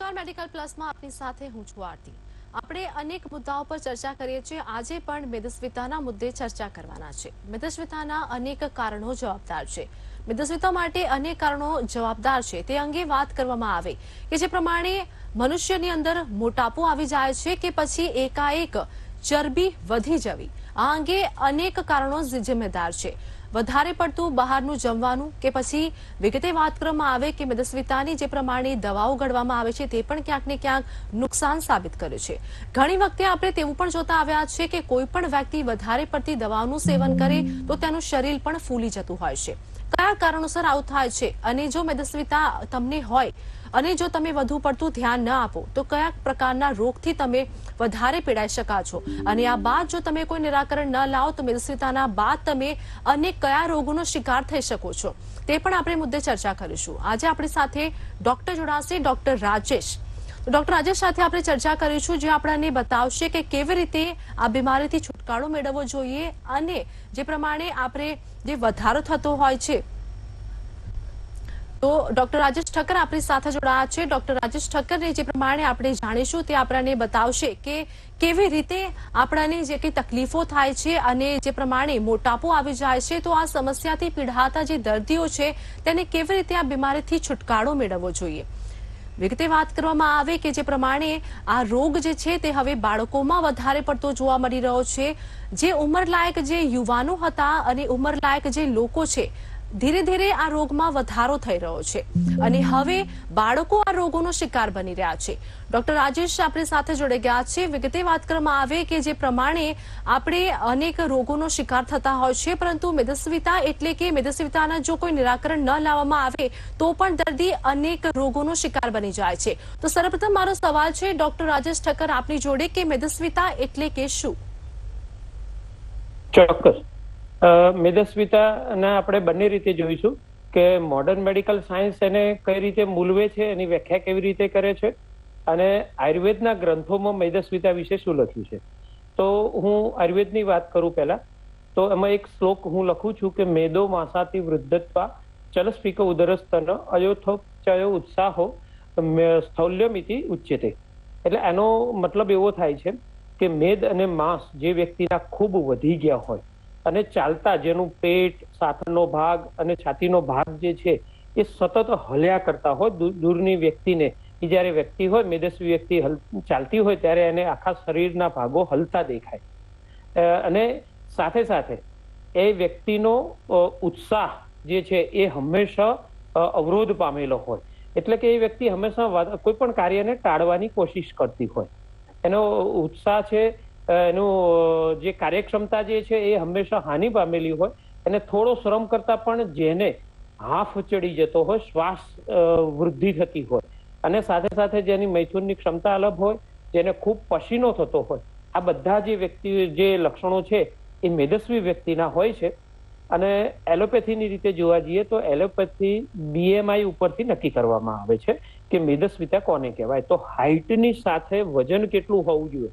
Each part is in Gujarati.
નમસ્કાર, મેડિકલ પ્લસમાં આપની સાથે હું છું આરતી. આપણે અનેક મુદ્દાઓ પર ચર્ચા કરીએ છીએ. આજે પણ મેદસ્વિતાના મુદ્દે ચર્ચા કરવાના છે. મેદસ્વિતાના અનેક કારણો જવાબદાર છે. મેદસ્વિતા માટે અનેક કારણો જવાબદાર છે. તે અંગે વાત કરવામાં આવે કે જે પ્રમાણે મનુષ્યની અંદર મોટાપો આવી જાય છે કે પછી એકાએક ચરબી વધી જવી. આ અંગે અનેક કારણો જિમ્મેદાર છે. વધારે પડતું બહારનું જમવાનું કે પછી વિગતે વાત કરવામાં આવે કે મેદસ્વિતાની જે પ્રમાણે દવાઓ ઘડવામાં આવે છે તે પણ ક્યાંક ને ક્યાંક નુકસાન સાબિત કરે છે. ઘણી વખતે આપણે તેવું પણ જોતા આવ્યા છે કે કોઈ પણ વ્યક્તિ વધારે પડતી દવાઓનું સેવન કરે તો તેનું શરીર પણ ફૂલી જતું હોય છે. કયા કારણોસર આવું થાય છે? અને જો મેદસ્વિતા તમને હોય અને જો તમે વધુ પડતું ધ્યાન ન આપો, તો કયા પ્રકારના રોગથી તમે વધારે પીડાઈ શકા છો? અને આ બાદ જો તમે કોઈ નિરાકરણ ન લાવો, તો મેદસ્વિતાના બાદ તમે અનેક કયા રોગોનો શિકાર થઈ શકો છો? તે પણ આપણે મુદ્દે ચર્ચા કરીશું. આજે આપણી સાથે ડોક્ટર જોડાશે, ડોક્ટર રાજેશ. ડોક્ટર રાજેશ સાથે આપણે ચર્ચા કરીશું, જે આપણને બતાવશે કે કેવી રીતે આ બીમારીથી છુટકારો મેળવવો જોઈએ અને જે પ્રમાણે આપણે જે વધારો થતો હોય છે તો ડોક્ટર રાજેશ ઠક્કર આપણી સાથે જોડાયા છે. ડોક્ટર રાજેશ ઠક્કરને જે પ્રમાણે આપણે જાણીશું તે આપણને બતાવશે કે કેવી રીતે આપણને જે કંઈ તકલીફો થાય છે અને જે પ્રમાણે મોટાપો આવી જાય છે, તો આ સમસ્યાથી પીડાતા જે દર્દીઓ છે તેને કેવી રીતે આ બીમારીથી છુટકારો મેળવવો જોઈએ. વિગતે વાત કરવામાં આવે કે જે પ્રમાણે આ રોગ જે છે તે હવે બાળકોમાં વધારે પડતો જોવા મળી રહ્યો છે. જે ઉંમરલાયક જે યુવાનો હતા અને ઉંમરલાયક જે લોકો છે ધીરે ધીરે આ રોગમાં વધારો થઈ રહ્યો છે. અને હવે બાળકો આ રોગોનો શિકાર બની રહ્યા છે. ડોક્ટર રાજેશ આપણી સાથે જોડે ગયા છે. વિગતે વાત કરવામાં આવે કે જે પ્રમાણે આપણે અનેક રોગોનો શિકાર થતા હોય છે, પરંતુ મેદસ્વીતા એટલે કે મેદસ્વીતાના જો કોઈ નિરાકરણ ન લાવવામાં આવે, તો પણ દર્દી અનેક રોગોનો શિકાર બની જાય છે. તો સર્વપ્રથમ મારો સવાલ છે, ડોક્ટર રાજેશ ઠક્કર આપની જોડે કે મેદસ્વીતા એટલે કે શું? ચોક્કસ. મેદસ્વિતાના આપણે બંને રીતે જોઈશું કે મોડર્ન મેડિકલ સાયન્સ એને કઈ રીતે મૂલવે છે, એની વ્યાખ્યા કેવી રીતે કરે છે અને આયુર્વેદના ગ્રંથોમાં મેદસ્વિતા વિશે શું લખ્યું છે. તો હું આયુર્વેદની વાત કરું પહેલા. તો એમાં એક શ્લોક હું લખું છું કે મેદો માસાથી વૃદ્ધત્વા ચલસ્પિક ઉદરસ્તન અયોથોપચયો ઉત્સાહો સ્થૌલ્યમિતિ ઉચ્યતે. એટલે એનો મતલબ એવો થાય છે કે મેદ અને માંસ જે વ્યક્તિના ખૂબ વધી ગયા હોય અને ચાલતા જેનું પેટ સાથળનો ભાગ અને છાતીનો ભાગ જે છે, એ સતત હલ્યા કરતા હોય દૂરની વ્યક્તિને. એ જ્યારે વ્યક્તિ હોય, મેદસ્વી વ્યક્તિ ચાલતી હોય, ત્યારે એને આખા શરીરના ભાગો હલતા દેખાય. અને સાથે સાથે એ વ્યક્તિનો ઉત્સાહ જે છે, એ હંમેશા અવરોધ પામેલો હોય. એટલે કે એ વ્યક્તિ હંમેશા કોઈ પણ કાર્યને ટાળવાની કોશિશ કરતી હોય. એનો ઉત્સાહ છે એનું જે કાર્યક્ષમતા જે છે એ હંમેશા હાનિ પામેલી હોય અને થોડો શ્રમ કરતા પણ જેને હાફ ચડી જતો હોય, શ્વાસ વૃદ્ધિ થતી હોય. અને સાથે સાથે જેની મૈથુનની ક્ષમતા અલગ હોય, જેને ખૂબ પસીનો થતો હોય, આ બધા જે વ્યક્તિ, જે લક્ષણો છે એ મેદસ્વી વ્યક્તિના હોય છે. અને એલોપેથીની રીતે જોવા જઈએ તો એલોપેથી બીએમઆઈ ઉપરથી નક્કી કરવામાં આવે છે કે મેદસ્વીતા કોને કહેવાય? તો હાઇટની સાથે વજન કેટલું હોવું જોઈએ?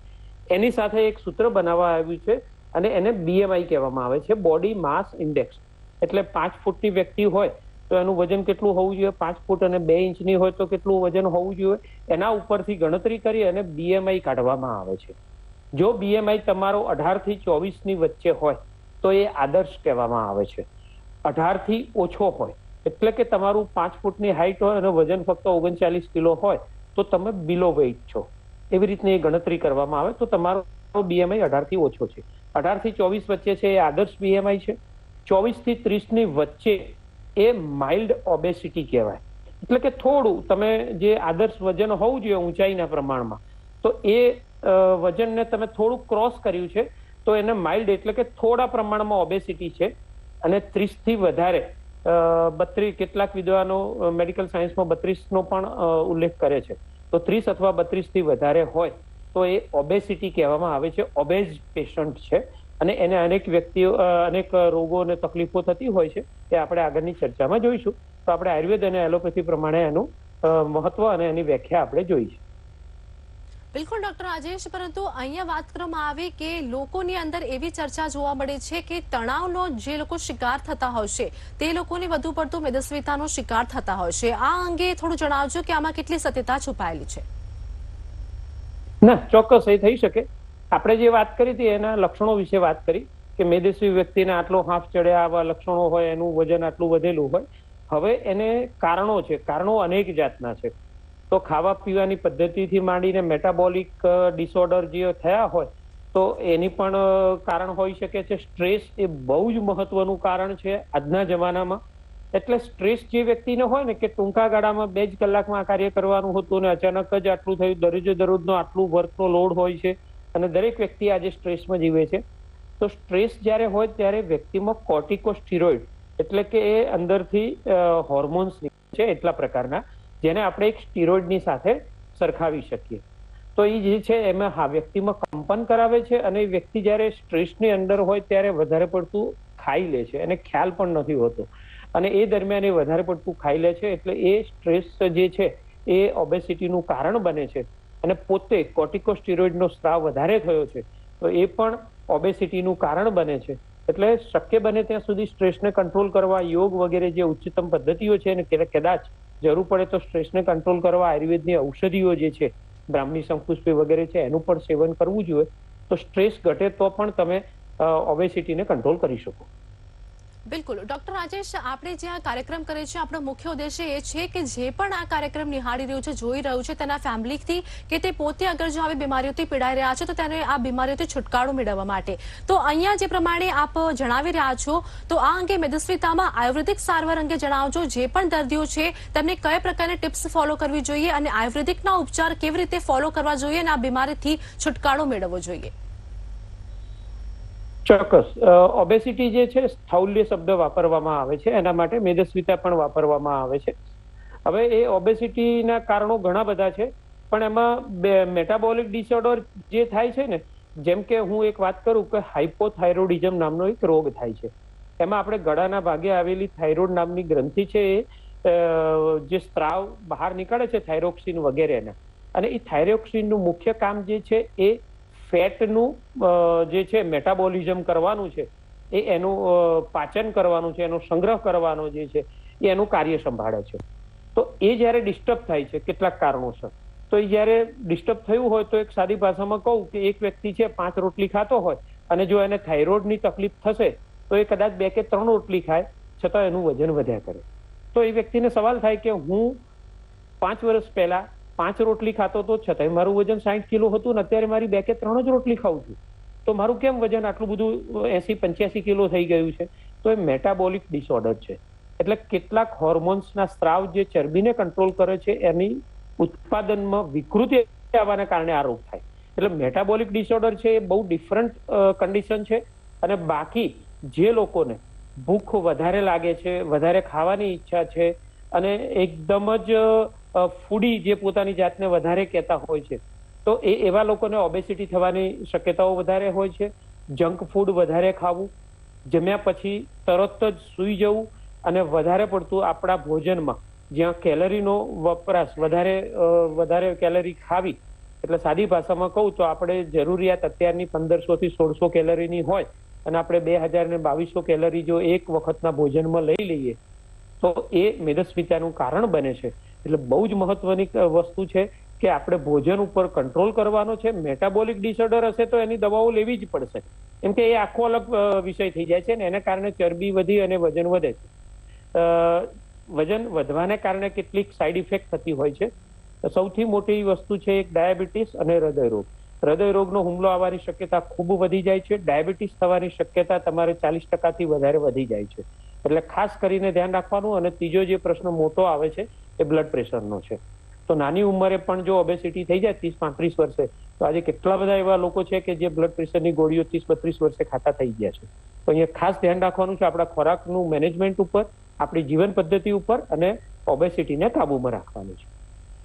એની સાથે એક સૂત્ર બનાવવા આવ્યું છે અને એને બીએમઆઈ કહેવામાં આવે છે બોડી માસ ઇન્ડેક્સ એટલે પાંચ ફૂટની વ્યક્તિ હોય તો એનું વજન કેટલું હોવું જોઈએ? પાંચ ફૂટ અને બે ઇંચની હોય તો કેટલું વજન હોવું જોઈએ? એના ઉપરથી ગણતરી કરી અને બીએમઆઈ કાઢવામાં આવે છે. જો બીએમઆઈ તમારો અઢારથી ચોવીસ વચ્ચે હોય, તો એ આદર્શ કહેવામાં આવે છે. અઢારથી ઓછો હોય, એટલે કે તમારું પાંચ ફૂટની હાઇટ હોય અને વજન ફક્ત ઓગણચાલીસ કિલો હોય, તો તમે બિલો વેઇટ છો. એવી રીતની એ ગણતરી કરવામાં આવે, તો તમારો બીએમઆઈ અઢારથી ઓછો છે. અઢારથી ચોવીસ વચ્ચે છે એ આદર્શ બીએમઆઈ છે. ચોવીસથી ત્રીસ વચ્ચે એ માઇલ્ડ ઓબેસિટી કહેવાય. એટલે કે થોડું, તમે જે આદર્શ વજન હોવું જોઈએ ઊંચાઈના પ્રમાણમાં, તો એ વજનને તમે થોડું ક્રોસ કર્યું છે, તો એને માઇલ્ડ એટલે કે થોડા પ્રમાણમાં ઓબેસિટી છે, અને ત્રીસથી વધારે બત્રીસ કેટલાક વિદ્વાનો મેડિકલ સાયન્સમાં બત્રીસનો પણ ઉલ્લેખ કરે છે. તો ત્રીસ અથવા બત્રીસથી વધારે હોય, તો એ ઓબેસિટી કહેવામાં આવે છે. ઓબેઝ પેશન્ટ છે અને એને અનેક વ્યક્તિઓ અનેક રોગો અને તકલીફો થતી હોય છે એ આપણે આગળની ચર્ચામાં જોઈશું. તો આપણે આયુર્વેદ અને એલોપેથી પ્રમાણે એનું મહત્વ અને એની વ્યાખ્યા આપણે જોઈ છે બિલકુલ, ડોક્ટર રાજેશ, પરંતુ અહીંયા વાત કરવામાં આવે કે લોકોની અંદર એવી ચર્ચા જોવા મળે છે કે તણાવનો જે લોકો શિકાર થતા હોય છે, તે લોકોને વધુ પડતું મેદસ્વીતાનો શિકાર થતા હોય છે. આ અંગે થોડું જણાવજો કે આમાં કેટલી સત્યતા છુપાયેલી છે. ના, ચોક્કસ એ થઈ શકે. આપણે જે વાત કરી હતી એના લક્ષણો વિશે વાત કરી કે મેદસ્વી વ્યક્તિને આટલો હાફ ચડ્યા આવા લક્ષણો હોય, એનું વજન આટલું વધેલું હોય. હવે એને કારણો છે, કારણો અનેક જાતના છે. તો ખાવા પીવાની પદ્ધતિથી માંડીને મેટાબોલિક ડિસઓર્ડર જે થયા હોય, તો એની પણ કારણ હોઈ શકે છે. સ્ટ્રેસ એ બહુ જ મહત્વનું કારણ છે આજના જમાનામાં. એટલે સ્ટ્રેસ જે વ્યક્તિને હોય ને કે ટૂંકા ગાળામાં બે જ કલાકમાં આ કાર્ય કરવાનું હતું અને અચાનક જ આટલું થયું દરરોજે દરરોજનો આટલું વર્કનો લોડ હોય છે અને દરેક વ્યક્તિ આજે સ્ટ્રેસમાં જીવે છે. તો સ્ટ્રેસ જ્યારે હોય ત્યારે વ્યક્તિમાં કોર્ટિકોસ્ટીરોઇડ એટલે કે એ અંદરથી હોર્મોન્સ છે એટલા પ્રકારના. જેને આપણે એક સ્ટીરોઇડની સાથે સરખાવી શકીએ. તો એ જે છે, એમાં હા, વ્યક્તિમાં કંપન કરાવે છે અને એ વ્યક્તિ જ્યારે સ્ટ્રેસની અંદર હોય ત્યારે વધારે પડતું ખાઈ લે છે. અને ખ્યાલ પણ નથી હોતો. અને એ દરમિયાન એ વધારે પડતું ખાઈ લે છે એટલે એ સ્ટ્રેસ જે છે, એ ઓબેસિટીનું કારણ બને છે. અને પોતે કોર્ટિકોસ્ટિરોઇડનો સ્ત્રાવ વધારે થયો છે, તો એ પણ ઓબેસિટીનું કારણ બને છે. એટલે શક્ય બને ત્યાં સુધી સ્ટ્રેસને કંટ્રોલ કરવા, યોગ વગેરે જે ઉચ્ચતમ પદ્ધતિઓ છે અને કદાચ જરૂર પડે તો સ્ટ્રેસને કંટ્રોલ કરવા આયુર્વેદની ઔષધિઓ જે છે, બ્રાહ્મણી શંકુષ્પી વગેરે છે, એનું પણ સેવન કરવું જોઈએ. તો સ્ટ્રેસ ઘટે તો પણ તમે ઓબેસિટીને કંટ્રોલ કરી શકો. બિલકુલ. ડોક્ટર રાજેશ, આપણે જે આ કાર્યક્રમ કરે છે, આપણો મુખ્ય ઉદ્દેશ્ય એ છે કે જે પણ આ કાર્યક્રમ નિહાળી રહ્યું છે, જોઈ રહ્યું છે, તેના ફેમિલીથી કે તે પોતે અગર જો આવી બીમારીઓથી પીડાઈ રહ્યા છે, તો તેને આ બીમારીઓથી છુટકારો મેળવવા માટે. તો અહીંયા જે પ્રમાણે આપ જણાવી રહ્યા છો, તો આ અંગે મેદસ્વીતામાં આયુર્વેદિક સારવાર અંગે જણાવજો, જે પણ દર્દીઓ છે, તેમને કયા પ્રકારની ટિપ્સ ફોલો કરવી જોઈએ અને આયુર્વેદિકના ઉપચાર કેવી રીતે ફોલો કરવા જોઈએ અને આ બીમારીથી છુટકારો મેળવવો જોઈએ. ચોક્કસ. ઓબેસિટી જે છે, સ્થૌલ્ય શબ્દ વાપરવામાં આવે છે. એના માટે મેદસ્વીતા પણ વાપરવામાં આવે છે. હવે એ ઓબેસિટીના કારણો ઘણા બધા છે, પણ એમાં મેટાબોલિક ડિસઓર્ડર જે થાય છે ને, જેમ કે હું એક વાત કરું કે હાઇપોથાઇરોડિઝમ નામનો એક રોગ થાય છે. એમાં આપણે ગળાના ભાગે આવેલી થાઇરોઇડ નામની ગ્રંથિ છે એ જે સ્ત્રાવ બહાર નીકળે છે થાઇરોક્સિન વગેરેના. અને એ થાઇરોક્સિનનું મુખ્ય કામ જે છે એ ફેટનું જે છે, મેટાબોલિઝમ કરવાનું છે, એ એનું પાચન કરવાનું છે, એનો સંગ્રહ કરવાનો જે છે, એ એનું કાર્ય સંભાળે છે. તો એ જ્યારે ડિસ્ટર્બ થાય છે, કેટલાક કારણોસર. તો એ જ્યારે ડિસ્ટર્બ થયું હોય તો એક સાદી ભાષામાં કહું કે એક વ્યક્તિ છે, પાંચ રોટલી ખાતો હોય અને જો એને થાઇરોઇડની તકલીફ થશે, તો એ કદાચ બે કે ત્રણ રોટલી ખાય, છતાં એનું વજન વધ્યા કરે. તો એ વ્યક્તિને સવાલ થાય કે હું પાંચ વર્ષ પહેલા પાંચ રોટલી ખાતો તો છતાંય મારું વજન સાઠ કિલો હતું ને અત્યારે મારી બે કે ત્રણ જ રોટલી ખાઉં છું. તો મારું કેમ વજન આટલું બધું એસી પંચ્યાસી કિલો થઈ ગયું છે? તો એ મેટાબોલિક ડિસઓર્ડર છે. એટલે કેટલાક હોર્મોન્સના સ્ત્રાવ જે ચરબીને કંટ્રોલ કરે છે, એની ઉત્પાદનમાં વિકૃતિ આવવાના કારણે આ રોગ થાય. એટલે મેટાબોલિક ડિસઓર્ડર છે એ બહુ ડિફરન્ટ કન્ડિશન છે અને બાકી જે લોકોને ભૂખ વધારે લાગે છે, વધારે ખાવાની ઈચ્છા છે અને એકદમ જ ફૂડી જે પોતાની જાતને વધારે કહેતા હોય છે. તો એ એવા લોકોને ઓબેસિટી થવાની શક્યતાઓ વધારે હોય છે. જંક ફૂડ વધારે ખાવું, જમ્યા પછી તરત જ સૂઈ જવું અને વધારે પડતું આપણા ભોજનમાં જ્યાં કેલરીનો વપરાશ વધારે વધારે કેલરી ખાવી, એટલે સાદી ભાષામાં કહું તો આપણે જરૂરિયાત અત્યારની પંદરસો થી સોળસો કેલરીની હોય અને આપણે બે હજાર ને બાવીસો કેલરી જો એક વખતના ભોજનમાં લઈ લઈએ તો એ મેદસ્વીતાનું કારણ બને છે. એટલે બહુ જ મહત્વની વસ્તુ છે કે આપણે ભોજન ઉપર કંટ્રોલ કરવાનો છે. મેટાબોલિક ડિસઓર્ડર હશે તો એની દવાઓ લેવી જ પડશે. કેમ કે એ આખો અલગ વિષય થઈ જાય છે ને એના કારણે ચરબી વધી અને વજન વધે છે. વજન વધવાને કારણે કેટલીક સાઈડ ઇફેક્ટ થતી હોય છે. સૌથી મોટી વસ્તુ છે એક ડાયાબિટીસ અને હૃદયરોગ રોગ. હૃદય રોગનો હુમલો આવવાની શક્યતા ખૂબ વધી જાય છે. ડાયાબિટીસ થવાની શક્યતા તમારે ચાલીસ ટકાથી વધારે વધી જાય છે. એટલે ખાસ કરીને ધ્યાન રાખવાનું અને ત્રીજો જે પ્રશ્ન મોટો આવે છે, એ બ્લડ પ્રેશરનો છે. તો નાની ઉંમરે પણ જો ઓબેસિટી થઈ જાય, ત્રીસ પાંત્રીસ વર્ષે, તો આજે કેટલા બધા એવા લોકો છે કે જે બ્લડ પ્રેશરની ગોળીઓ ત્રીસ બત્રીસ વર્ષે ખાતા થઈ ગયા છે. તો અહીંયા ખાસ ધ્યાન રાખવાનું છે આપણા ખોરાકનું મેનેજમેન્ટ ઉપર, આપણી જીવન પદ્ધતિ ઉપર અને ઓબેસિટીને કાબુમાં રાખવાનું છે.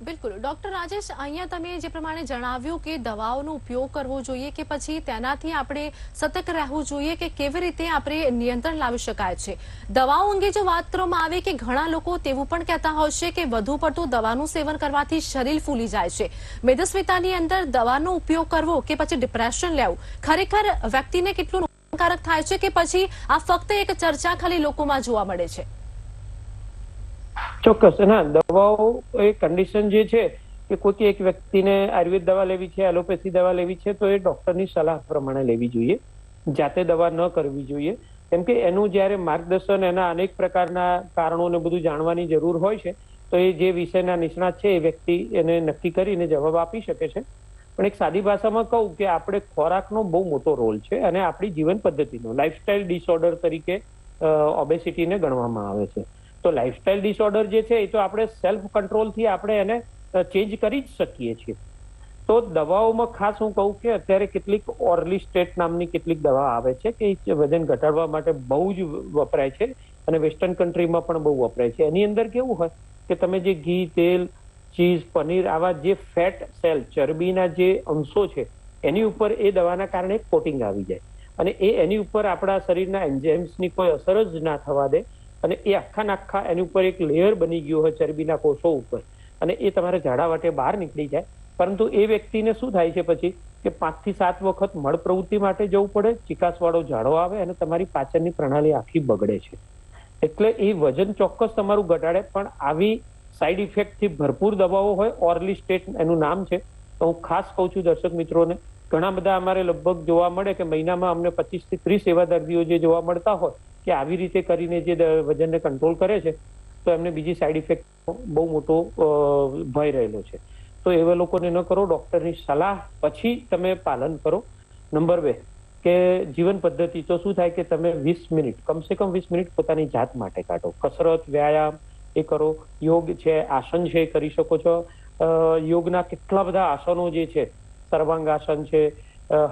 બિલકુલ. ડોક્ટર રાજેશ, અહીંયા તમે જે પ્રમાણે જણાવ્યું કે દવાઓનો ઉપયોગ કરવો જોઈએ કે પછી તેનાથી આપણે સતર્ક રહેવું જોઈએ કે કેવી રીતે આપણે નિયંત્રણ લાવી શકાય છે. દવાઓ અંગે જો વાત કરવામાં આવે કે ઘણા લોકો તેવું પણ કહેતા હોય છે કે વધુ પડતું દવાનું સેવન કરવાથી શરીર ફૂલી જાય છે. મેદસ્વીતાની અંદર દવાનો ઉપયોગ કરવો કે પછી ડિપ્રેશન લેવું, ખરેખર વ્યક્તિને કેટલું નુકસાનકારક થાય છે કે પછી આ ફક્ત એક ચર્ચા ખાલી લોકોમાં જોવા મળે છે? ચોક્કસ. ના દવાઓ એ કન્ડિશન જે છે કે કોઈ એક વ્યક્તિને આયુર્વેદ દવા લેવી છે, એલોપેથી દવા લેવી છે, તો એ ડોક્ટરની સલાહ પ્રમાણે લેવી જોઈએ. જાતે દવા ન કરવી જોઈએ. કેમ કે એનું જ્યારે માર્ગદર્શન એના અનેક પ્રકારના કારણોને બધું જાણવાની જરૂર હોય છે, તો એ જે વિષયના નિષ્ણાત છે એ વ્યક્તિ એને નક્કી કરીને જવાબ આપી શકે છે. પણ એક સાદી ભાષામાં કહું કે આપણે ખોરાકનો બહુ મોટો રોલ છે અને આપણી જીવન પદ્ધતિનો લાઇફસ્ટાઇલ ડિસઓર્ડર તરીકે ઓબેસિટીને ગણવામાં આવે છે. તો લાઇફસ્ટાઇલ ડિસઓર્ડર જે છે, એ તો આપણે સેલ્ફ કંટ્રોલથી આપણે એને ચેન્જ કરી જ શકીએ છીએ. તો દવાઓમાં ખાસ હું કહું કે અત્યારે કેટલીક ઓર્લી સ્ટેટ નામની કેટલીક દવા આવે છે કે વજન ઘટાડવા માટે બહુ જ વપરાય છે અને વેસ્ટર્ન કન્ટ્રીમાં પણ બહુ વપરાય છે. એની અંદર કેવું હોય કે તમે જે ઘી, તેલ ચીઝ પનીર આવા જે ફેટ સેલ ચરબીના જે અંશો છે, એની ઉપર એ દવાના કારણે કોટિંગ આવી જાય. અને એ એની ઉપર આપણા શરીરના એન્ઝાઇમ્સની કોઈ અસર જ ના થવા દે. અને એ આખા ને આખા એની ઉપર એક લેયર બની ગયું હોય ચરબીના કોષો ઉપર. અને એ તમારે ઝાડા વાટે બહાર નીકળી જાય. પરંતુ એ વ્યક્તિને શું થાય છે પછી? કે પાંચથી સાત વખત મળ પ્રવૃત્તિ માટે જવું પડે, ચિકાસવાળો ઝાડો આવે અને તમારી પાચનની પ્રણાલી આખી બગડે છે. એટલે એ વજન ચોક્કસ તમારું ઘટાડે, પણ આવી સાઈડ ઇફેક્ટથી ભરપૂર દવાઓ હોય ઓર્લી સ્ટેટ એનું નામ છે. તો હું ખાસ કહું છું દર્શક મિત્રોને, ઘણા બધા અમારે લગભગ જોવા મળે કે મહિનામાં અમને પચીસથી ત્રીસ એવા દર્દીઓ જે જોવા મળતા હોય કે આવી રીતે કરીને જે વજનને કંટ્રોલ કરે છે, તો એમને બીજી સાઈડ ઇફેક્ટ બહુ મોટો ભય રહેલો છે. તો એવા લોકોને ન કરો ડોક્ટરની સલાહ પછી તમે પાલન કરો. નંબર બે, કે જીવન પદ્ધતિ, તો શું થાય કે તમે વીસ મિનિટ, કમસે કમ વીસ મિનિટ પોતાની જાત માટે કાઢો. કસરત, વ્યાયામ એ કરો. યોગ છે, આસન છે, એ કરી શકો છો. યોગના કેટલા બધા આસનો જે છે, સર્વાંગાસન છે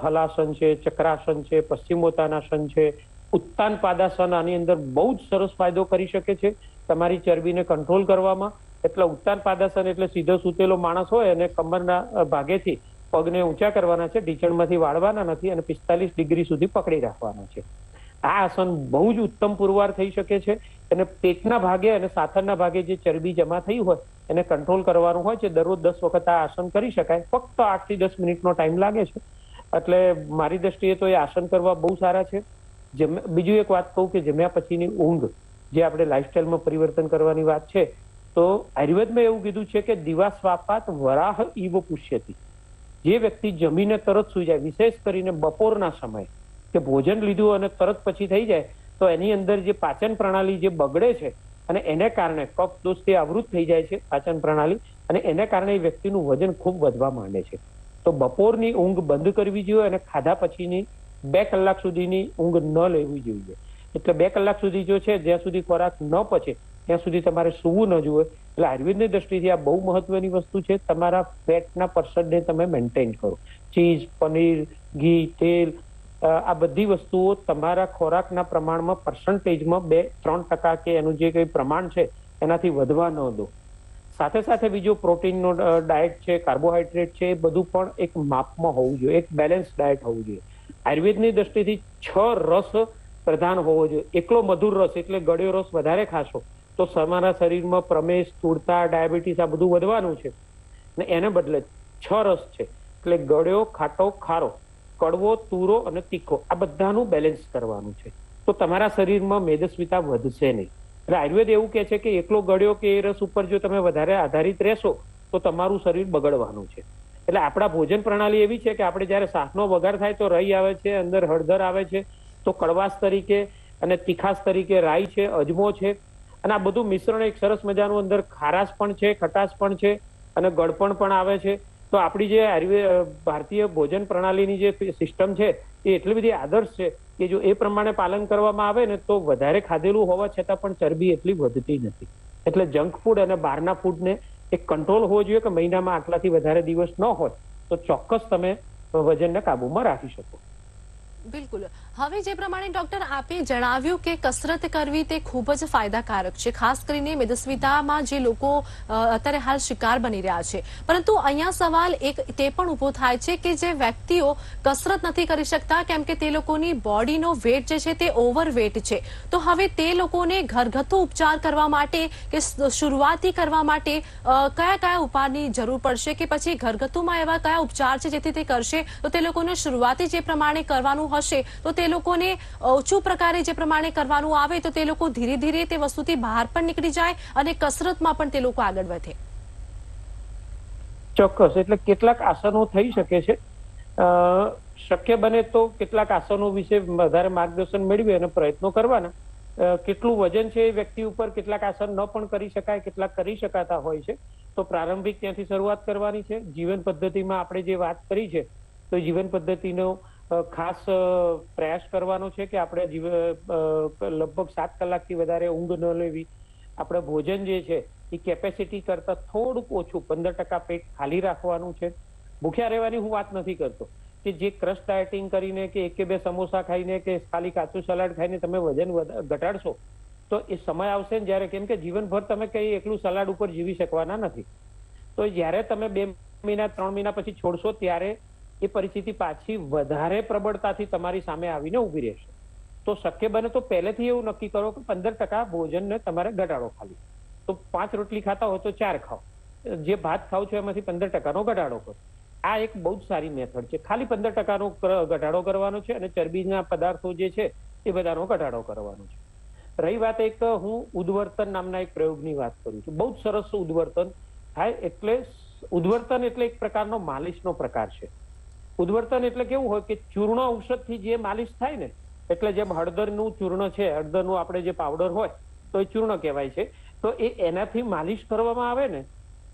હલાસન છે, ચક્રાસન છે, પશ્ચિમોત્તાનાસન છે ઉત્તાન પાદાસન આની અંદર બહુ જ સરસ ફાયદો કરી શકે છે તમારી ચરબીને કંટ્રોલ કરવામાં. એટલે ઉત્તાન પાદાસન એટલે સીધો સૂતેલો માણસ હોય અને કમરના ભાગેથી પગને ઊંચા કરવાના છે, ઢીચણમાંથી વાળવાના નથી અને પિસ્તાલીસ ડિગ્રી સુધી પકડી રાખવાના છે. આ આસન બહુ જ ઉત્તમ પુરવાર થઈ શકે છે અને પેટના ભાગે અને સાથળના ભાગે જે ચરબી જમા થઈ હોય એને કંટ્રોલ કરવાનું હોય છે. દરરોજ દસ વખત આ આસન કરી શકાય. ફક્ત આઠથી દસ મિનિટનો ટાઈમ લાગે છે. એટલે મારી દ્રષ્ટિએ તો એ આસન કરવા બહુ સારા છે. બીજું એક વાત કહું કે જમ્યા પછીની ઊંઘ જે આપણે લાઈફસ્ટાઈલમાં પરિવર્તન કરવાની વાત છે, તો આયુર્વેદમાં એવું કીધું છે કે દિવા સ્વાપાત વરાહ ઈવ પુષ્યતી. જે વ્યક્તિ જમીને તરત સુઈ જાય, વિશેષ કરીને બપોરના સમયે કે ભોજન લીધું અને તરત પછી થઈ જાય, તો એની અંદર જે પાચન પ્રણાલી જે બગડે છે અને એને કારણે કફ દોષથી આવૃત થઈ જાય છે પાચન પ્રણાલી અને એને કારણે વ્યક્તિનું વજન ખૂબ વધવા માંડે છે. તો બપોરની ઊંઘ બંધ કરવી જોઈએ અને ખાધા પછીની બે કલાક સુધીની ઊંઘ ન લેવી જોઈએ. એટલે બે કલાક સુધી જો છે, જ્યાં સુધી ખોરાક ન પચે, ત્યાં સુધી તમારે સૂવું ન જોઈએ. એટલે આયુર્વેદની દ્રષ્ટિથી આ બહુ મહત્વની વસ્તુ છે, તમારા ફેટના પર્સન્ટને તમે મેન્ટેન કરો. ચીઝ, પનીર, ઘી, તેલ આ બધી વસ્તુઓ તમારા ખોરાકના પ્રમાણમાં પર્સન્ટેજમાં બે, ત્રણ ટકા કે એનું જે કંઈ પ્રમાણ છે, એનાથી વધવા ન દો. સાથે સાથે બીજો પ્રોટીનનો ડાયટ છે કાર્બોહાઈડ્રેટ છે, એ બધું પણ એક માપમાં હોવું જોઈએ, એક બેલેન્સ ડાયટ હોવું જોઈએ. આયુર્વેદની દ્રષ્ટિથી છ રસ પ્રધાન હોવો જોઈએ. એકલો મધુર રસ એટલે ગળ્યો રસ વધારે ખાશો. તો તમારા શરીરમાં પ્રમેહ સ્થૂળતા, ડાયાબિટીસ આ બધું વધવાનું છે. ને એને બદલે છ રસ છે. એટલે ગળ્યો, ખાટો, ખારો, કડવો, તુરો અને તીખો આ બધાનું બેલેન્સ કરવાનું છે. તો તમારા શરીરમાં મેદસ્વીતા વધશે નહીં. એટલે આયુર્વેદ એવું કહે છે કે એકલો ગળ્યો કે એ રસ ઉપર જો તમે વધારે આધારિત રહેશો, તો તમારું શરીર બગડવાનું છે. એટલે આપણા ભોજન પ્રણાલી એવી છે કે આપણે જ્યારે શાકનો વઘાર થાય તો રઈ આવે છે, અંદર હળદર આવે છે, તો કડવાશ તરીકે અને તીખાશ તરીકે રાઈ છે, અજમો છે. અને આ બધું મિશ્રણ એક સરસ મજાનું અંદર ખારાશ પણ છે, ખટાશ પણ છે અને ગળપણ પણ આવે છે. તો આપણી જે આયુર્વેદ ભારતીય ભોજન પ્રણાલીની જે સિસ્ટમ છે એ એટલી બધી આદર્શ છે કે જો એ પ્રમાણે પાલન કરવામાં આવે ને તો વધારે ખાધેલું હોવા છતાં પણ ચરબી એટલી વધતી નથી. એટલે જંક ફૂડ અને બહારના ફૂડને એક કંટ્રોલ હોવો જોઈએ કે મહિનામાં આટલાથી વધારે દિવસ ન હોય. તો ચોક્કસ તમે વજનને કાબુમાં રાખી શકો. બિલકુલ. હવે જે પ્રમાણે ડોક્ટર આપે જણાવ્યું કે કસરત કરવી તે ખૂબ જ ફાયદાકારક છે, ખાસ કરીને મેદસ્વીતામાં જે લોકો અત્યારે હાલ શિકાર બની રહ્યા છે. પરંતુ અહીંયા સવાલ એક તે પણ ઊભો થાય છે કે જે વ્યક્તિઓ કસરત નથી કરી શકતા, કેમ કે તે લોકોની બોડીનો વેટ જે છે તે ઓવર વેટ છે. તો હવે તે લોકોને ઘરગથ્થુ ઉપચાર કરવા માટે કે શરૂઆતી કરવા માટે કયા કયા ઉપાયની જરૂર પડશે કે પછી ઘરગથ્થુમાં એવા કયા ઉપચાર છે જેથી તે કરશે? તો તે લોકોને શરૂઆતી જે પ્રમાણે કરવાનું હશે, તો તે લોકોને ઓછું પ્રકારે જે પ્રમાણે કરવાનું આવે તો તે લોકો ધીરે ધીરે તે વસ્તુથી બહાર પણ નીકળી જાય અને કસરતમાં પણ તે લોકો આગળ વધે. ચોક્કસ, એટલે કેટલાક આસનો થઈ શકે છે. શક્ય બને તો કેટલાક આસનો વિશે વધારે માર્ગદર્શન મેળવી અને પ્રયત્નો કરવાના. કેટલું વજન છે એ વ્યક્તિ ઉપર, કેટલાક આસન ન પણ કરી શકાય, કેટલાક કરી શકાતા હોય છે. તો પ્રારંભિક ત્યાંથી શરૂઆત કરવાની છે. જીવન પદ્ધતિમાં આપણે જે વાત કરી છે, તો જીવન પદ્ધતિનો ખાસ પ્રયાસ કરવાનો છે કે આપણે લગભગ સાત કલાકથી વધારે ઊંઘ ન લેવી. આપણે ભોજન જે છે, એ કેપેસિટી કરતા થોડુંક ઓછું પંદર ટકા પેટ ખાલી રાખવાનું છે. ભૂખ્યા રહેવાની હું વાત નથી કરતો કે જે ક્રશ ડાયટિંગ કરીને કે એક કે બે સમોસા ખાઈને કે ખાલી કાચું સલાડ ખાઈને તમે વજન ઘટાડશો, તો એ સમય આવશે ને જ્યારે કેમ કે જીવનભર તમે કઈ એકલું સલાડ ઉપર જીવી શકવાના નથી. તો જ્યારે તમે બે મહિના, ત્રણ મહિના પછી છોડશો ત્યારે એ પરિસ્થિતિ પાછી વધારે પ્રબળતાથી તમારી સામે આવીને ઊભી રહેશે. તો શક્ય બને તો પહેલેથી એવું નક્કી કરો કે પંદર ટકા ભોજનને તમારે ઘટાડો ખાલી. તો પાંચ રોટલી ખાતા હોય તો ચાર ખાઓ. જે ભાત ખાવ છો એમાંથી પંદર ટકાનો ઘટાડો કરો. આ એક બહુ જ સારી મેથડ છે. ખાલી પંદર ટકાનો ઘટાડો કરવાનો છે અને ચરબીના પદાર્થો જે છે એ બધાનો ઘટાડો કરવાનો છે. રહી વાત એક હું ઉદ્વર્તન નામના એક પ્રયોગની વાત કરું છું. બહુ જ સરસ ઉદ્વર્તન થાય એટલે ઉદ્વર્તન એટલે એક પ્રકારનો માલિશનો પ્રકાર છે. ઉદ્વર્તન એટલે કેવું હોય કે ચૂર્ણ ઔષધથી જે માલિશ થાય ને, એટલે જેમ હળદરનું ચૂર્ણ છે, હળદરનું આપણે જે પાવડર હોય, તો એ ચૂર્ણ કહેવાય છે. તો એ એનાથી માલિશ કરવામાં આવે ને,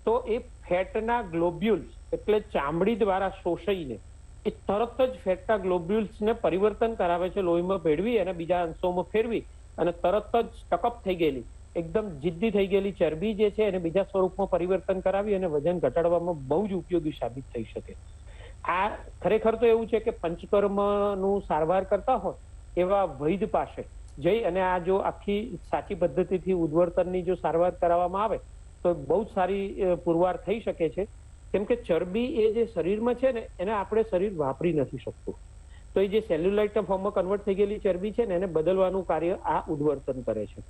તો એ ફેટના ગ્લોબ્યુલ્સ એટલે ચામડી દ્વારા શોષાઈને, એ તરત જ ફેટના ગ્લોબ્યુલ્સને પરિવર્તન કરાવે છે, લોહીમાં ભેળવી અને બીજા અંશોમાં ફેરવી અને તરત જ ટકઅપ થઈ ગયેલી, એકદમ જિદ્દી થઈ ગયેલી ચરબી જે છે એને બીજા સ્વરૂપમાં પરિવર્તન કરાવી અને વજન ઘટાડવામાં બહુ જ ઉપયોગી સાબિત થઈ શકે. આ ખરેખર તો એવું છે કે પંચકર્મનું સારવાર કરતા હોય એવા વૈદ પાસે જઈ અને આ જો આખી સાચી પદ્ધતિથી ઉદ્વર્તનની જો સારવાર કરાવવામાં આવે, તો બહુ જ સારી પુરવાર થઈ શકે છે. કેમ કે ચરબી એ જે શરીરમાં છે ને, એને આપણે શરીર વાપરી નથી શકતું. તો એ જે સેલ્યુલાઇટના ફોર્મમાં કન્વર્ટ થઈ ગયેલી ચરબી છે ને, એને બદલવાનું કાર્ય આ ઉદ્વર્તન કરે છે.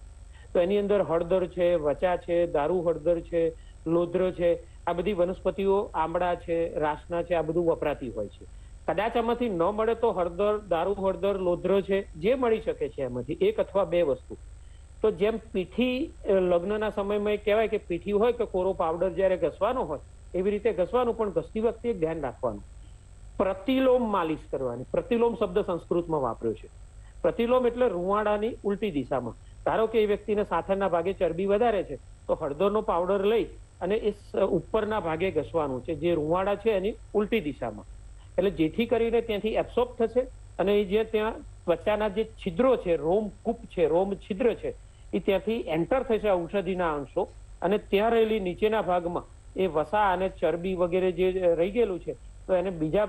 તો એની અંદર હળદર છે, વચા છે, દારૂ હળદર છે, લોધ્ર છે આ બધી વનસ્પતિઓ આમળા છે, રાસના છે, આ બધું વપરાતી હોય છે. કદાચ આમાંથી ન મળે તો હળદર, દારૂ, હળદર, લોધ્ર છે, જે મળી શકે છે એમાંથી એક અથવા બે વસ્તુ. તો જેમ પીઠી લગ્નના સમયમાં એ કહેવાય કે પીઠી હોય કે કોરો પાવડર જ્યારે ઘસવાનો હોય, એવી રીતે ઘસવાનું, પણ ઘસતી વખતે ધ્યાન રાખવાનું. પ્રતિલોમ માલિશ કરવાની. પ્રતિલોમ શબ્દ સંસ્કૃતમાં વાપર્યો છે. પ્રતિલોમ એટલે રૂવાડાની ઉલટી દિશામાં. ધારો કે એ વ્યક્તિને સાથળના ભાગે ચરબી વધારે છે, તો હળદરનો પાવડર લઈ અને એ ઉપરના ભાગે ઘસવાનું છે. જે રૂવાડા છે એની ઉલટી દિશામાં. એટલે જેથી કરીને ત્યાંથી એબ્સોર્બ થશે અને એ જે ત્યાં ત્વચાના જે છિદ્રો છે, રોમ કૂપ છે, રોમ છિદ્ર છે, એ ત્યાંથી એન્ટર થશે ઔષધિના અંશો. અને ત્યાં રહેલી નીચેના ભાગમાં એ વસા અને ચરબી વગેરે જે રહી ગયેલું છે, તો એને બીજા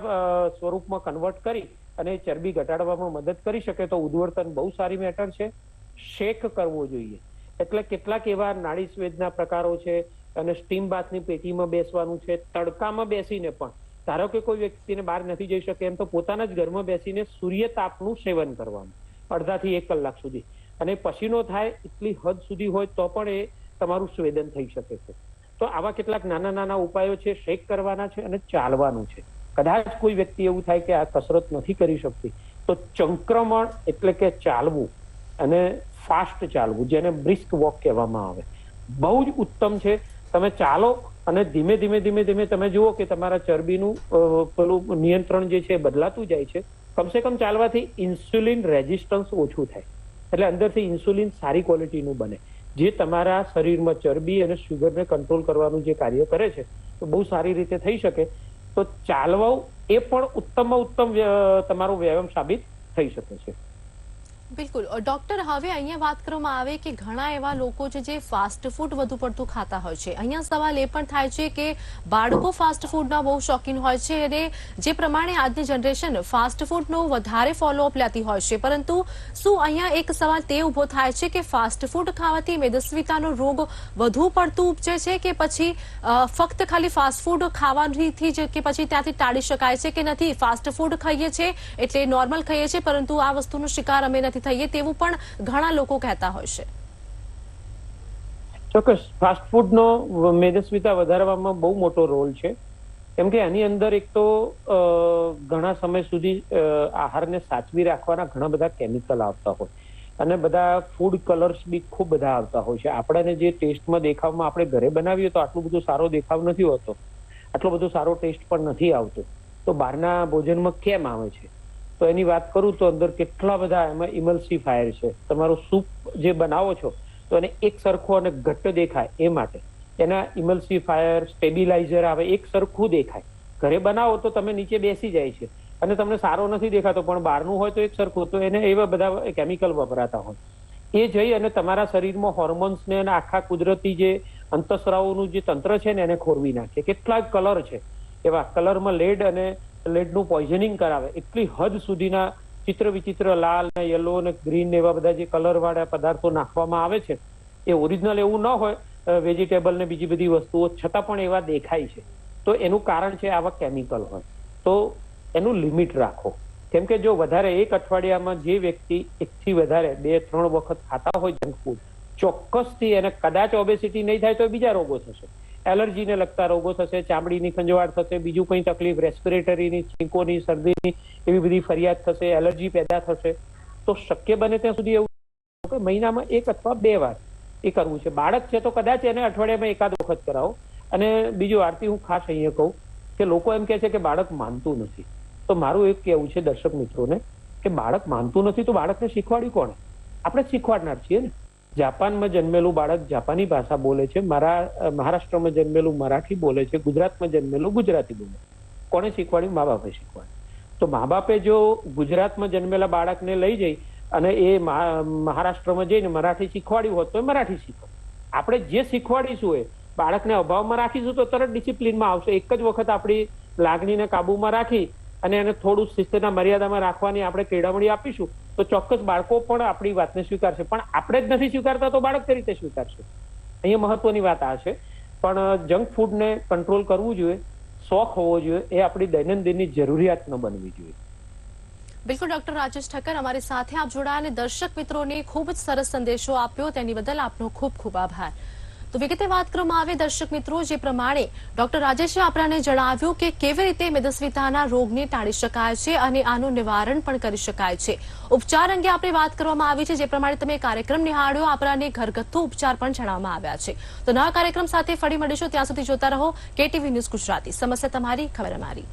સ્વરૂપમાં કન્વર્ટ કરી અને ચરબી ઘટાડવામાં મદદ કરી શકે તો ઉદવર્તન બહુ સારી મેટર છે. શેક કરવો જોઈએ. એટલે કેટલાક એવા નાડી સ્વેદના પ્રકારો છે અને સ્ટીમ બાથની પેટીમાં બેસવાનું છે, તડકામાં બેસીને પણ. ધારો કે કોઈ વ્યક્તિને બહાર નથી જઈ શકે, એમ તો પોતાના જ ઘરમાં બેસીને સૂર્ય તાપનું સેવન કરવાનું, અડધાથી એક કલાક સુધી. અને પસીનો થાય, એટલી હદ સુધી હોય તો પણ એ તમારું સ્વેદન થઈ શકે છે. તો આવા કેટલાક નાના નાના ઉપાયો છે, શેક કરવાના છે અને ચાલવાનું છે. કદાચ કોઈ વ્યક્તિ એવું થાય કે આ કસરત નથી કરી શકતી, તો ચંક્રમણ એટલે કે ચાલવું અને ફાસ્ટ ચાલવું, જેને બ્રિસ્ક વોક કહેવામાં આવે. બહુ જ ઉત્તમ છે તમે ચાલો અને ધીમે ધીમે ધીમે ધીમે તમે જુઓ કે તમારા ચરબીનું પેલું નિયંત્રણ જે છે બદલાતું જાય છે. કમસે કમ ચાલવાથી ઇન્સ્યુલિન રેઝિસ્ટન્સ ઓછું થાય. એટલે અંદરથી ઇન્સ્યુલિન સારી ક્વોલિટીનું બને. જે તમારા શરીરમાં ચરબી અને શુગરને કંટ્રોલ કરવાનું જે કાર્ય કરે છે, તો બહુ સારી રીતે થઈ શકે. તો ચાલવું એ પણ ઉત્તમમાં ઉત્તમ તમારો વ્યાયામ સાબિત થઈ શકે છે. બિલકુલ. ડોક્ટર, હવે અહીંયા વાત કરવામાં આવે કે ઘણા એવા લોકો છે જે ફાસ્ટ ફૂડ વધુ પડતું ખાતા હોય છે. અહીંયા સવાલ એ પણ થાય છે કે બાળકો ફાસ્ટ ફૂડના બહુ શોખીન હોય છે અને જે પ્રમાણે આજની જનરેશન ફાસ્ટ ફૂડનો વધારે ફોલોઅપ લેતી હોય છે. પરંતુ શું અહીંયા એક સવાલ તે ઊભો થાય છે કે ફાસ્ટ ફૂડ ખાવાથી મેદસ્વીતાનો રોગ વધુ પડતું ઉપજે છે કે પછી ફક્ત ખાલી ફાસ્ટ ફૂડ ખાવાથી જ કે પછી ત્યાંથી ટાળી શકાય છે કે નથી? ફાસ્ટ ફૂડ ખાઈએ છીએ એટલે નોર્મલ ખાઈએ છીએ પરંતુ આ વસ્તુનો શિકાર અમે નથી થઈએ તેવું પણ ઘણા લોકો કહેતા હોય છે. ચોક્કસ. ફાસ્ટ ફૂડનો મેદસ્વીતા વધારવામાં બહુ મોટો રોલ છે. કેમ કે એની અંદર એક તો ઘણા સમય સુધી આહારને સાચવી રાખવાના ઘણા બધા કેમિકલ આવતા હોય. અને બધા ફૂડ કલર્સ બી ખૂબ બધા આવતા હોય છે. આપણને જે ટેસ્ટમાં દેખાવમાં આપણે ઘરે બનાવીએ તો આટલું બધું સારો દેખાવ નથી હોતો. આટલો બધો સારો ટેસ્ટ પણ નથી આવતો. તો બહારના ભોજનમાં કેમ આવે છે? તો એની વાત કરું તો અંદર કેટલા બધા એમાં ઇમલ્સિફાયર છે. તમારો સૂપ જે બનાવો છો, તો એને એક સરખો અને ઘટ્ટ દેખાય એ માટે. એના ઇમલ્સિફાયર, સ્ટેબિલાઇઝર આવે, એક સરખું દેખાય. ઘરે બનાવો તો તમે નીચે બેસી જાય છે. અને તમને સારો નથી દેખાતો, પણ બહારનું હોય તો એક સરખું, તો એને એવા બધા કેમિકલ વપરાતા હોય. એ જઈ અને તમારા શરીરમાં હોર્મોન્સને અને આખા કુદરતી જે અંતસ્રાવોનું જે તંત્ર છે ને, એને ખોરવી નાખે. કેટલાક કલર છે. એવા કલરમાં લેડ અને લેડનું પોઈઝનિંગ કરાવે. એટલી હદ સુધીના ચિત્ર વિચિત્ર લાલ ને યલો ને ગ્રીન એવા બધા જે કલર વાળા પદાર્થો નાખવામાં આવે છે, એ ઓરિજિનલ એવું ન હોય વેજીટેબલ ને બીજી બધી વસ્તુઓ, છતાં પણ એવા દેખાય છે. તો એનું કારણ છે આવા કેમિકલ હોય. તો એનું લિમિટ રાખો. કેમ કે જો વધારે એક અઠવાડિયામાં જે વ્યક્તિ એકથી વધારે બે, ત્રણ વખત ખાતા હોય જંક ફૂડ ચોક્કસથી એને કદાચ ઓબેસિટી નહીં થાય તો બીજા રોગો થશે. એલર્જીને લગતા રોગો થશે, ચામડીની ખંજવાળ થશે, બીજું કંઈ તકલીફ રેસ્પિરેટરીની છીંકોની શરદીની એવી બધી ફરિયાદ થશે, એલર્જી પેદા થશે. તો શક્ય બને ત્યાં સુધી એવું કે મહિનામાં એક અથવા બે વાર એ કરવું છે. બાળક છે તો કદાચ એને અઠવાડિયામાં એકાદ વખત કરાવો. અને બીજું આરતી હું ખાસ અહીંયા કહું કે લોકો એમ કહે છે કે બાળક માનતું નથી. તો મારું એક કહેવું છે દર્શક મિત્રોને કે બાળક માનતું નથી તો બાળકને શીખવાડ્યું કોણે? આપણે શીખવાડનાર છીએ ને. જાપાનમાં જન્મેલું બાળક જાપાની ભાષા બોલે છે, મારા મહારાષ્ટ્રમાં જન્મેલું મરાઠી બોલે છે, ગુજરાતમાં જન્મેલું ગુજરાતી બોલે કોણે શીખવાડ્યું? મા બાપે શીખવાડ્યું. તો મા બાપે જો ગુજરાતમાં જન્મેલા બાળકને લઈ જઈ અને એ મહારાષ્ટ્રમાં જઈને મરાઠી શીખવાડ્યું હોત તો એ મરાઠી શીખો આપણે જે શીખવાડીશું એ બાળકને અભાવમાં રાખીશું તો તરત ડિસિપ્લિનમાં આવશે. એક જ વખત આપણી લાગણીને કાબુમાં રાખી અને એને થોડું શિસ્તના મર્યાદામાં રાખવાની આપણે કેળવણી આપીશું, તો ચોક્કસ બાળકો પણ આપણી વાતને સ્વીકારશે. પણ આપણે જ નથી સ્વીકારતા તો બાળક કઈ રીતે સ્વીકારશે? અહીંયા મહત્વની વાત આ છે. પણ જંક ફૂડને કંટ્રોલ કરવું જોઈએ, શોખ હોવો જોઈએ, એ આપણી દૈનંદિનની જરૂરિયાત ન બનવી જોઈએ. બિલકુલ, ડોક્ટર રાજેશ ઠક્કર, અમારી સાથે આપ જોડાયા અને દર્શક મિત્રોને ખૂબ જ સરસ સંદેશો આપ્યો. તેની બદલ આપનો ખૂબ ખૂબ આભાર. તો વિગતે વાત કરવામાં આવે દર્શક મિત્રો, જે પ્રમાણે ડોક્ટર રાજેશે આપણાને જણાવ્યું કે કેવી રીતે મેદસ્વીતાના રોગને ટાળી શકાય છે અને આનું નિવારણ પણ કરી શકાય છે. ઉપચાર અંગે આપણે વાત કરવામાં આવી છે, જે પ્રમાણે તમે કાર્યક્રમ નિહાળ્યો આપણાને ઘરગથ્થુ ઉપચાર પણ જણાવવામાં આવ્યા છે. તો નવા કાર્યક્રમ સાથે ફરી મળીશું, ત્યાં સુધી જોતા રહો કેટીવી ન્યૂઝ ગુજરાતી. સમસ્યા તમારી, ખબર અમારી.